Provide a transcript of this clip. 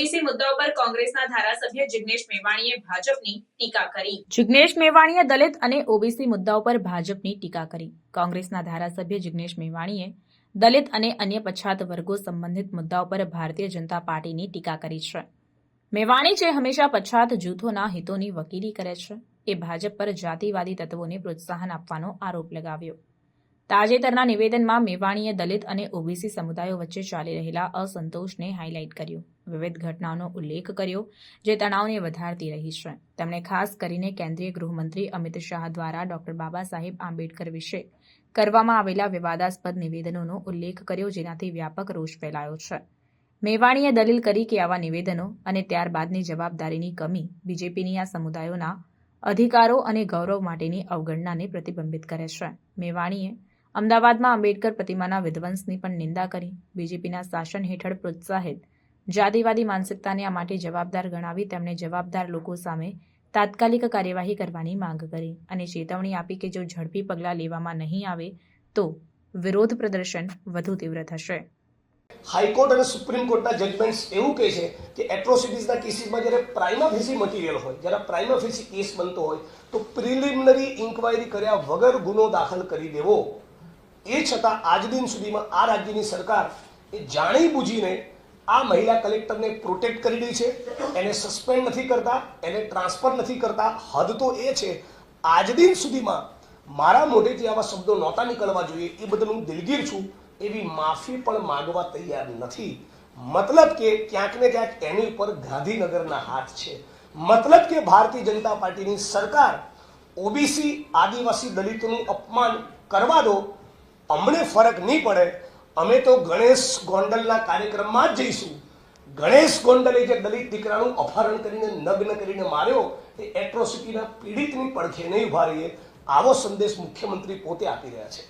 OBC મુદ્દા પર કોંગ્રેસના ધારાસભ્ય જિગ્નેશ મેવાણીએ ભાજપની ટીકા કરી. જિગ્નેશ મેવાણીએ દલિત અને ઓબીસી મુદ્દાઓ પર ભાજપની ટીકા કરી. કોંગ્રેસના ધારાસભ્ય જિગ્નેશ મેવાણીએ દલિત અને અન્ય પછાત વર્ગો સંબંધિત મુદ્દાઓ પર ભારતીય જનતા પાર્ટીની ટીકા કરી છે. મેવાણી જે હંમેશા પછાત જૂથોના હિતોની વકીલી કરે છે, એ ભાજપ પર જાતિવાદી તત્વોને પ્રોત્સાહન આપવાનો આરોપ લગાવ્યો. તાજેતરના નિવેદનમાં મેવાણીએ દલિત અને ઓબીસી સમુદાયો વચ્ચે ચાલી રહેલા અસંતોષને હાઇલાઇટ કર્યો. વિવિધ ઘટનાઓનો ઉલ્લેખ કર્યો, જે તણાવને વધારતી રહી છે. તેમણે ખાસ કરીને કેન્દ્રીય ગૃહમંત્રી અમિત શાહ દ્વારા ડોક્ટર બાબા સાહેબ આંબેડકર વિશે કરવામાં આવેલા વિવાદાસ્પદ નિવેદનોનો ઉલ્લેખ કર્યો, જેનાથી વ્યાપક રોષ ફેલાયો છે. મેવાણીએ દલીલ કરી કે આવા નિવેદનો અને ત્યારબાદની જવાબદારીની કમી બીજેપીની આ સમુદાયોના અધિકારો અને ગૌરવ માટેની અવગણનાને પ્રતિબિંબિત કરે છે. મેવાણીએ અમદાવાદમાં આંબેડકર પ્રતિમાના વિધ્વંસની પણ નિંદા કરી. બીજેપીના શાસન હેઠળ પ્રોત્સાહિત. જાતિવાદી માનસિકતાને આ માટે જવાબદાર ગણાવી તેમણે જવાબદાર લોકો સામે તાત્કાલિક કાર્યવાહી કરવાની માંગ કરી અને ચેતવણી આપી કે જો ઝડપી પગલાં લેવામાં નહીં આવે તો વિરોધ પ્રદર્શન વધુ તીવ્ર થશે. હાઈકોર્ટ અને સુપ્રીમ કોર્ટના જજમેન્ટ્સ એવું કહે છે કે એટ્રોસિટીઝના કેસીસમાં જ્યારે પ્રાઇમા ફેસી મટીરિયલ હોય, જ્યારે પ્રાઇમા ફેસી કેસ બનતો હોય, તો પ્રિલિમિનરી ઇન્કવાયરી કર્યા વગર ગુનો દાખલ કરી દેવો. એ છતાં આજ દિન સુધીમાં આ રાજ્યની સરકાર એ જાણી બૂજીને આ મહિલા કલેક્ટરને પ્રોટેક્ટ કરી રહી છે. એને સસ્પેન્ડ નથી કરતા, એને ટ્રાન્સફર નથી કરતા. હદ તો એ છે, આજ દિન સુધીમાં મારા મોઢેથી આવા શબ્દો નહોતા નીકળવા જોઈએ. એ બદલ હું દિલગીર છું. એવી માફી પણ માંગવા તૈયાર નથી. મતલબ કે ક્યાંક ને ક્યાંક એની ઉપર ગાંધીનગરના હાથ છે. મતલબ કે ભારતીય જનતા પાર્ટીની સરકાર ઓબીસી આદિવાસી દલિતોનું અપમાન કરવા દો અમને ફરક નહીં પડે, અમે તો ગણેશ ગોંડલના કાર્યક્રમમાં જ જઈશું. ગણેશ ગોંડલે જે દલિત દીકરાનું અપહરણ કરીને નગ્ન કરીને માર્યો, એ એટ્રોસિટીના પીડિતની પડખે નહીં ઊભા આવો સંદેશ મુખ્યમંત્રી પોતે આપી રહ્યા છે.